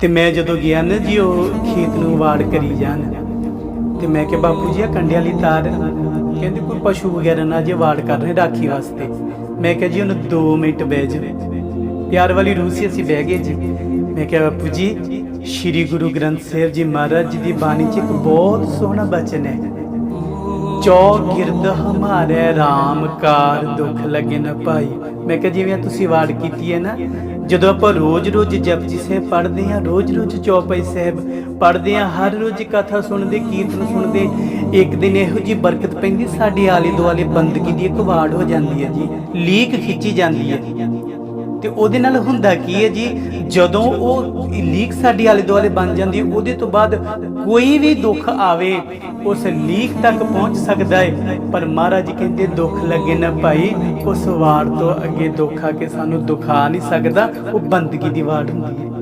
ਤੇ ਮੈਂ ਜਦੋਂ ਗਿਆ ਨਾ ਜੀ, ਉਹ ਖੇਤ ਨੂੰ ਵਾੜ ਕਰੀ ਜਾਣ। ਤੇ ਮੈਂ ਕਿਹਾ, ਬਾਪੂ ਜੀ ਆ ਕੰਡਿਆਂ ਵਾਲੀ ਤਾਰ, ਕਹਿੰਦੇ ਕੋਈ ਪਸ਼ੂ ਵਗੈਰਾ ਨਾ ਜੇ ਵਾੜ ਕਰ ਰਹੇ ਰਾਖੀ ਵਾਸਤੇ। ਮੈਂ ਕਿਹਾ, ਜੀ, ਉਹਨੂੰ 2 ਮਿੰਟ ਬਹਿ ਜਾ ਪਿਆਰ ਵਾਲੀ ਰੂਸੀ ਅਸੀਂ ਬਹਿ ਗਏ ਜੀ। ਮੈਂ ਕਿਹਾ, ਬਾਪੂ ਜੀ, ਸ੍ਰੀ ਗੁਰੂ ਗ੍ਰੰਥ ਸਾਹਿਬ ਜੀ ਮਹਾਰਾਜ ਜੀ ਦੀ ਬਾਣੀ 'ਚ ਇੱਕ ਬਹੁਤ ਸੋਹਣਾ ਬਚਨ ਹੈ। ਚੌਗਿਰਦ ਹਮਾਰੇ RAM ਕਾਰ ਦੁੱਖ ਲਗੇ ਨਾ ਭਾਈ ਮੈਂ ਕਿਹਾ ਜਿਵੇਂ ਤੁਸੀਂ ਵਾੜ ਕੀਤੀ ਹੈ ਨਾ, ਜਦੋਂ ਆਪਾਂ ਰੋਜ਼-ਰੋਜ਼ ਜਪਜੀ ਸਾਹਿਬ ਪੜ੍ਹਦੇ ਹਾਂ, ਰੋਜ਼-ਰੋਜ਼ ਚੌਪਈ ਸਾਹਿਬ ਪੜ੍ਹਦੇ ਹਾਂ, ਹਰ ਰੋਜ਼ ਕਥਾ ਸੁਣਦੇ, ਕੀਰਤਨ ਸੁਣਦੇ, ਇੱਕ ਦਿਨ ਇਹੋ ਜੀ ਬਰਕਤ ਪੈਂਦੀ, ਸਾਡੇ ਆਲੇ ਦੁਆਲੇ ਬੰਦਗੀ ਦੀ ਇੱਕ ਵਾੜ ਹੋ ਜਾਂਦੀ ਹੈ ਜੀ, ਲੀਕ ਖਿੱਚੀ ਜਾਂਦੀ ਹੈ। ਤੇ ਉਹਦੇ ਨਾਲ ਹੁੰਦਾ ਕੀ ਹੈ ਜੀ? ਜਦੋਂ ਉਹ ਲੀਕ ਸਾਡੀ ਆਲੇ ਦੁਆਲੇ ਬਣ ਜਾਂਦੀ ਉਹਦੇ ਤੋਂ ਬਾਅਦ ਕੋਈ ਵੀ ਦੁੱਖ ਆਵੇ, ਉਸ ਲੀਕ ਤੱਕ ਪਹੁੰਚ ਸਕਦਾ ਹੈ। ਪਰ ਮਹਾਰਾਜ ਜੀ ਕਹਿੰਦੇ, ਦੁੱਖ ਲੱਗੇ ਨਾ ਭਾਈ, ਉਸ ਵਾਰ ਤੋਂ ਅੱਗੇ ਦੁੱਖ ਆ ਕੇ ਸਾਨੂੰ ਦੁਖਾ ਨਹੀਂ ਸਕਦਾ। ਉਹ ਬੰਦਗੀ ਦੀ ਵਾਰ ਹੁੰਦੀ ਹੈ।